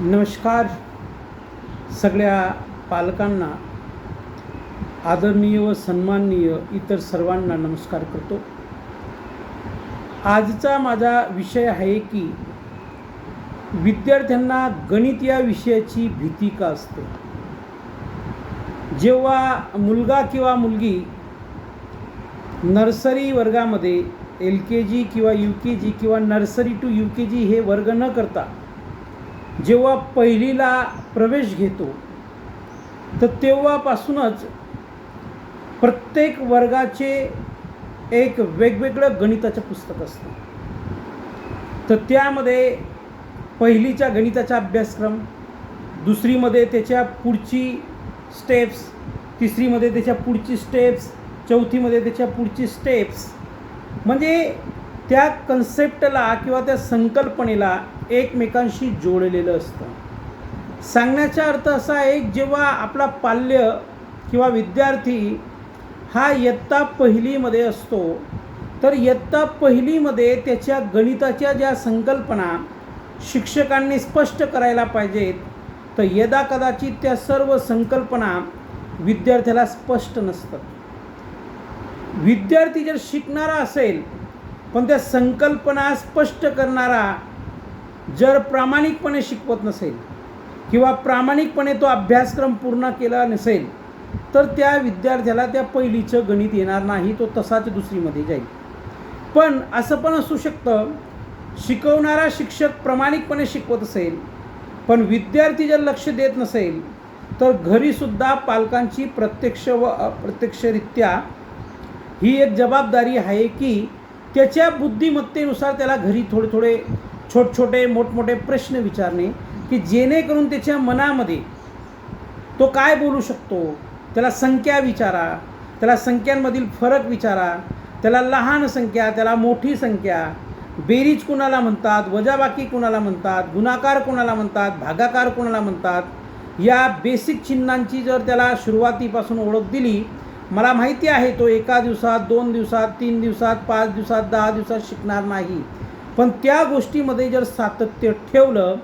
नमस्कार सगळ्या पालकांना. आदरणीय व सन्माननीय इतर सर्वांना नमस्कार करतो. आजचा माझा विषय आहे की विद्यार्थ्यांना गणित या विषयाची भीती का असते? जेव्हा मुलगा किंवा मुलगी नर्सरी वर्गामध्ये एल के जी किंवा यू के जी किंवा nursery to U K G हे वर्ग न करता जेव्हा पहिलीला प्रवेश घेतो तर तेव्हापासूनच प्रत्येक वर्गाचे एक वेगवेगळं गणिताचं पुस्तक असतं. तर त्यामध्ये पहिलीच्या गणिताचा अभ्यासक्रम दुसरीमध्ये त्याच्या पुढची स्टेप्स तिसरीमध्ये त्याच्या पुढची स्टेप्स चौथीमध्ये त्याच्या पुढची स्टेप्स म्हणजे त्या कन्सेप्टला किंवा त्या संकल्पनेला एकमेकांशी जोडलेलं असतं. सांगण्याचा अर्थ असा आहे जेव्हा आपला पाल्य किंवा विद्यार्थी हा इयत्ता पहिलीमध्ये असतो तर इयत्ता पहिलीमध्ये त्याच्या गणिताच्या ज्या संकल्पना शिक्षकांनी स्पष्ट करायला पाहिजेत तर यदा कदाचित त्या सर्व संकल्पना विद्यार्थ्याला स्पष्ट नसतात. विद्यार्थी जर शिकणारा असेल पण त्या संकल्पना स्पष्ट करणारा जर प्रामाणिकपणे शिकवत नसेल किंवा प्रामाणिकपणे तो अभ्यासक्रम पूर्ण केला नसेल तर त्या विद्यार्थ्याला त्या पहिलीचं गणित येणार नाही तो तसाच दुसरीमध्ये जाईल. पण असं पण असू शकतं शिकवणारा शिक्षक प्रामाणिकपणे शिकवत असेल पण विद्यार्थी जर लक्ष देत नसेल तर घरीसुद्धा पालकांची प्रत्यक्ष व अप्रत्यक्षरित्या ही एक जबाबदारी आहे की त्याच्या बुद्धिमत्तेनुसार त्याला घरी थोडे थोडे छोट छोटे मोठमोठे प्रश्न विचारणे की जेणेकरून त्याच्या मनामध्ये तो काय बोलू शकतो? त्याला संख्या विचारा त्याला संख्यांमधील फरक विचारा त्याला लहान संख्या त्याला मोठी संख्या बेरीज कुणाला म्हणतात वजाबाकी कुणाला म्हणतात गुणाकार कुणाला म्हणतात भागाकार कुणाला म्हणतात या बेसिक चिन्हांची जर त्याला सुरुवातीपासून ओळख दिली मला माहिती आहे तो एका दिवसात दोन दिवसात तीन दिवसात पाच दिवसात दहा दिवसात शिकणार नाही. पण त्या गोष्टीमध्ये जर सातत्य ठेवलं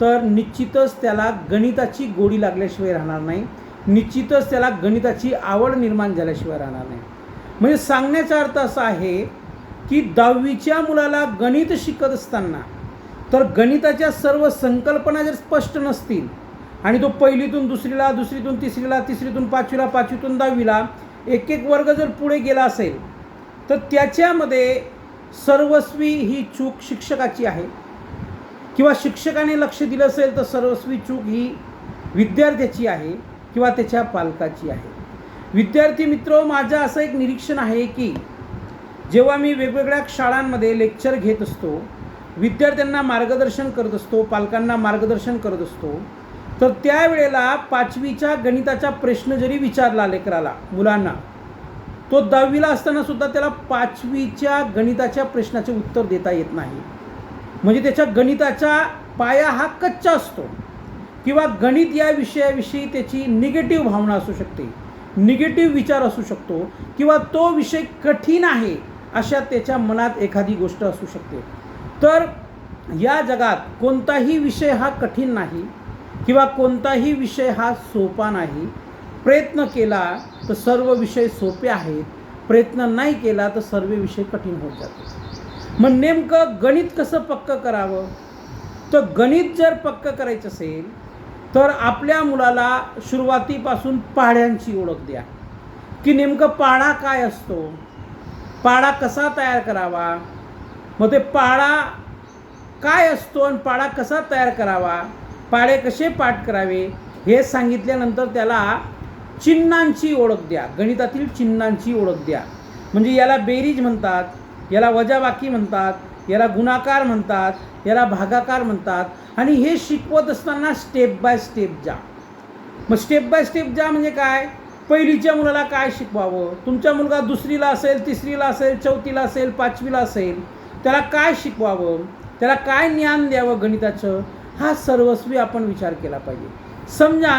तर निश्चितच त्याला गणिताची गोडी लागल्याशिवाय राहणार नाही. निश्चितच त्याला गणिताची आवड निर्माण झाल्याशिवाय राहणार नाही. म्हणजे सांगण्याचा अर्थ असा आहे की दहावीच्या मुलाला गणित शिकत असताना तर गणिताच्या सर्व संकल्पना जर स्पष्ट नसतील आणि तो पहिलीतून दुसरीला दुसरीतून तिसरीला तिसरीतून पाचवीला पाचवीतून दहावीला एक एक वर्ग जर पुढे गेला असेल तर त्याच्यामध्ये सर्वस्वी ही चूक शिक्षकाची आहे. किंवा शिक्षकाने लक्ष दिलं असेल तर सर्वस्वी चूक ही विद्यार्थ्याची आहे किंवा त्याच्या पालकाची आहे. विद्यार्थी मित्र माझं असं एक निरीक्षण आहे की जेव्हा मी वेगवेगळ्या शाळांमध्ये लेक्चर घेत असतो विद्यार्थ्यांना मार्गदर्शन करत असतो पालकांना मार्गदर्शन करत असतो तर त्यावेळेला पाचवीच्या गणिताचा प्रश्न जरी विचारला लेकराला मुलांना तो दहावीला असताना सुद्धा त्याला पाचवीच्या गणिताच्या प्रश्नाचे उत्तर देता येत नाही. म्हणजे त्याच्या गणिताचा पाया हा कच्चा असतो. किंवा गणित या विषयाविषयी त्याची निगेटिव्ह भावना असू शकते निगेटिव्ह विचार असू शकतो किंवा तो विषय कठीण आहे अशा त्याच्या मनात एखादी गोष्ट असू शकते. तर या जगात कोणताही विषय हा कठीण नाही. किंवा कोणताही विषय हा सोपा नाही. प्रयत्न केला तर सर्व विषय सोपे आहेत. प्रयत्न नाही केला तर सर्व विषय कठीण होत जातात. मग नेमकं गणित कसं पक्कं करावं? तर गणित जर पक्कं करायचं असेल तर आपल्या मुलाला सुरुवातीपासून पाढ्यांची ओळख द्या. की नेमकं पाढा काय असतो? पाढा कसा तयार करावा? मग ते पाढा काय असतो आणि पाढा कसा तयार करावा? पाडे कसे पाठ करावे हे सांगितल्यानंतर त्याला चिन्हांची ओळख द्या. गणितातील चिन्हांची ओळख द्या. म्हणजे याला बेरीज म्हणतात याला वजाबाकी म्हणतात याला गुणाकार म्हणतात याला भागाकार म्हणतात आणि हे शिकवत असताना स्टेप बाय स्टेप जा. मग स्टेप बाय स्टेप जा म्हणजे काय? पहिलीच्या मुलाला काय शिकवावं? तुमचा मुलगा दुसरीला असेल तिसरीला असेल चौथीला असेल पाचवीला असेल त्याला काय शिकवावं? त्याला काय ज्ञान द्यावं गणिताचं? हा सर्वस्वी आपण विचार केला पाहिजे. समजा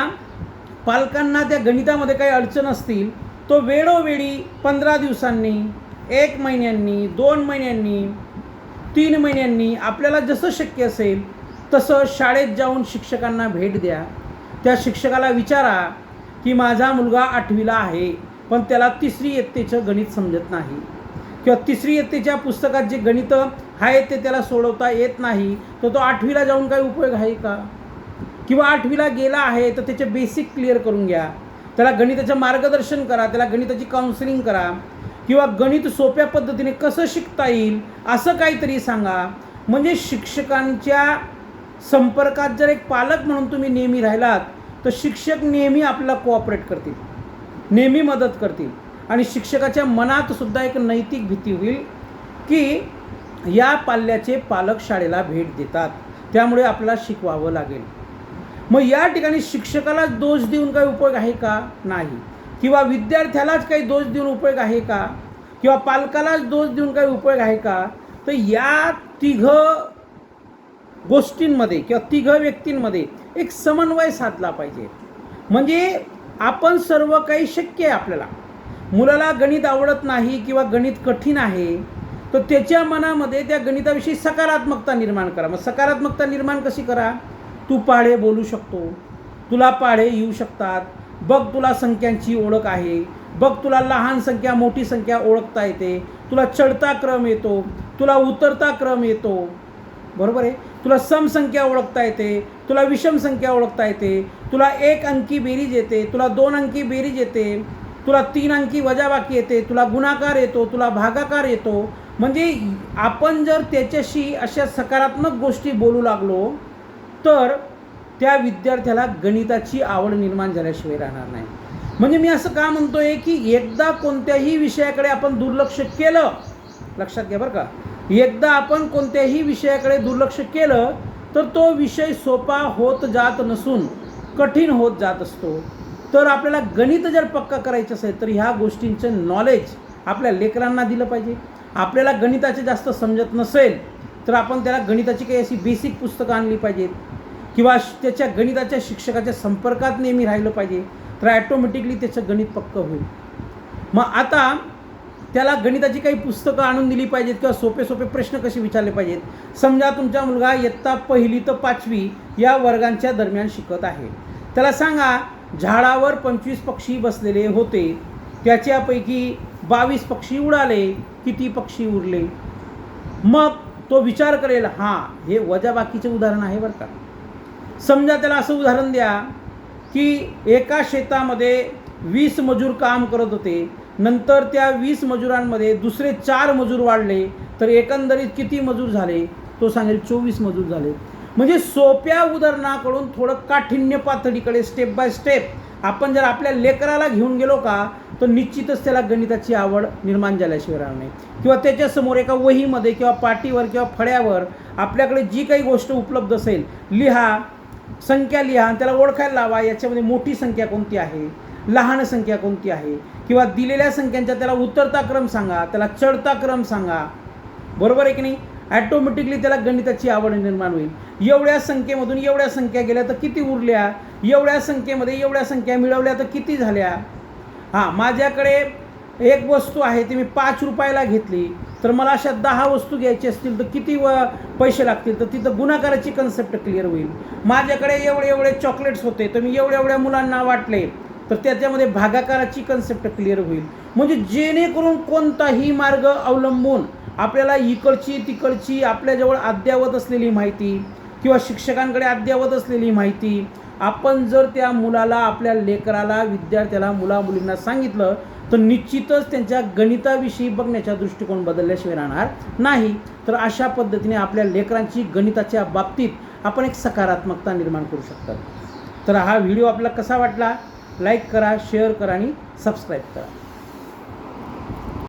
पालकांना त्या गणितामध्ये काही अडचण असतील तो वेळोवेळी पंधरा दिवसांनी एक महिन्यांनी दोन महिन्यांनी तीन महिन्यांनी आपल्याला जसं शक्य असेल तसं शाळेत जाऊन शिक्षकांना भेट द्या. त्या शिक्षकाला विचारा की माझा मुलगा आठवीला आहे पण त्याला तिसरी इयत्तेचं गणित समजत नाही. किंवा तिसरी इयत्तेच्या पुस्तकात जे गणितं आहे ते त्याला सोडवता येत नाही तर तो आठवीला जाऊन काही उपयोग आहे का? किंवा आठवीला गेला आहे तर त्याचे बेसिक क्लिअर करून घ्या. त्याला गणिताचं मार्गदर्शन करा त्याला गणिताची काउन्सिलिंग करा. किंवा गणित सोप्या पद्धतीने कसं शिकता येईल असं काहीतरी सांगा. म्हणजे शिक्षकांच्या संपर्कात जर एक पालक म्हणून तुम्ही नेहमी राहिलात तर शिक्षक नेहमी आपल्याला कोऑपरेट करतील नेहमी मदत करतील. आणि शिक्षकाच्या मनात सुद्धा एक नैतिक भीती होईल की या पाल्याचे पालक शाळेला भेट देतात. त्यामुळे आपल्याला शिकवावं लागेल. मग या ठिकाणी शिक्षकालाच दोष देऊन काही उपयोग आहे का? नाही. किंवा विद्यार्थ्यालाच काही दोष देऊन उपयोग आहे का? किंवा पालकालाच दोष देऊन काही उपयोग आहे का? तर या तिघ गोष्टींमध्ये किंवा तिघ व्यक्तींमध्ये एक समन्वय साधला पाहिजे. म्हणजे आपण सर्व काही शक्य आहे आपल्याला. मुलाला गणित आवडत नाही किंवा गणित कठीण आहे तर त्याच्या मनामध्ये त्या गणिताविषयी सकारात्मकता निर्माण करा. मग सकारात्मकता निर्माण कशी करा? तू पाढे बोलू शकतो. तुला पाढे येऊ शकतात. बघ तुला संख्यांची ओळख आहे. बघ तुला लहान संख्या मोठी संख्या ओळखता येते. तुला चढता क्रम येतो. तुला उतरता क्रम येतो. बरोबर आहे? तुला समसंख्या ओळखता येते. तुला विषम संख्या ओळखता येते. तुला एक अंकी बेरीज येते. तुला दोन अंकी बेरीज येते. तुला तीन अंकी वजाबाकी येते. तुला गुणाकार येतो. तुला भागाकार येतो. म्हणजे आपण जर त्याच्याशी अशा सकारात्मक गोष्टी बोलू लागलो तर त्या विद्यार्थ्याला गणिताची आवड निर्माण झाल्याशिवाय राहणार नाही. म्हणजे मी असं का म्हणतो आहे की एकदा कोणत्याही विषयाकडे आपण दुर्लक्ष केलं लक्षात घ्या बरं का एकदा आपण कोणत्याही विषयाकडे दुर्लक्ष केलं तर तो विषय सोपा होत जात नसून कठीण होत जात असतो. तर आपल्याला गणित जर पक्का करायचं असेल तर ह्या गोष्टींचं नॉलेज आपल्या लेकरांना दिलं पाहिजे. आपल्याला गणिताचे जास्त समजत नसेल तर आपण त्याला गणिताची काही अशी बेसिक पुस्तकं आणली पाहिजेत. किंवा त्याच्या गणिताच्या शिक्षकाच्या संपर्कात नेहमी राहिलं पाहिजे तर ॲटोमॅटिकली त्याचं गणित पक्कं होईल. मग आता त्याला गणिताची काही पुस्तकं आणून दिली पाहिजेत किंवा सोपे सोपे प्रश्न कसे विचारले पाहिजेत. समजा तुमचा मुलगा इयत्ता पहिली तर पाचवी या वर्गांच्या दरम्यान शिकत आहे. त्याला सांगा झाडावर पंचवीस पक्षी बसलेले होते. त्याच्यापैकी बावीस पक्षी उडाले किती पक्षी उरले? मग तो विचार करेल हां हे वजाबाकीचे उदाहरण आहे बरं का. समजा त्याला असं उदाहरण द्या की एका शेतामध्ये वीस मजूर काम करत होते नंतर त्या वीस मजुरांमध्ये दुसरे चार मजूर वाढले तर एकंदरीत किती मजूर झाले? तो सांगेल चोवीस मजूर झाले. म्हणजे सोप्या उदाहरणाकडून थोडं काठिण्य पातळीकडे स्टेप बाय स्टेप आपण जर आपल्या लेकराला घेऊन गेलो का तर निश्चितच त्याला गणिताची आवड निर्माण झाल्याशिवाय राहणार नाही. किंवा त्याच्यासमोर एका वहीमध्ये किंवा पाटीवर किंवा फळ्यावर आपल्याकडे जी काही गोष्ट उपलब्ध असेल लिहा संख्या लिहा आणि त्याला ओळखायला लावा याच्यामध्ये मोठी संख्या कोणती आहे लहान संख्या कोणती आहे किंवा दिलेल्या संख्यांचा त्याला उतरता क्रम सांगा त्याला चढता क्रम सांगा. बरोबर आहे की नाही? ॲटोमॅटिकली त्याला गणिताची आवड निर्माण होईल. एवढ्या संख्येमधून एवढ्या संख्या गेल्या तर किती उरल्या? एवढ्या संख्येमध्ये एवढ्या संख्या मिळवल्या तर किती झाल्या? हां माझ्याकडे एक वस्तू आहे ती मी पाच रुपयाला घेतली. तर मला अशा दहा वस्तू घ्यायची असतील तर किती व पैसे लागतील? तर तिथं गुणाकाराची कन्सेप्ट क्लिअर होईल. माझ्याकडे एवढे एवढे चॉकलेट्स होते तर मी एवढ्या एवढ्या मुलांना वाटले तर त्याच्यामध्ये भागाकाराची कन्सेप्ट क्लिअर होईल. म्हणजे जेणेकरून कोणताही मार्ग अवलंबून आपल्याला इकडची तिकडची आपल्याजवळ अद्यावत असलेली माहिती किंवा शिक्षकांकडे अद्यावत असलेली माहिती आपण जर त्या मुलाला आपल्या लेकराला विद्यार्थ्याला मुला मुलींना सांगितलं तर निश्चितच त्यांच्या गणिताविषयी बघण्याचा दृष्टिकोन बदलल्याशिवाय राहणार नाही. तर अशा पद्धतीने आपल्या लेकरांची गणिताच्या बाबतीत आपण एक सकारात्मकता निर्माण करू शकतात. तर हा व्हिडिओ आपला कसा वाटला? लाईक करा शेअर करा आणि सबस्क्राईब करा.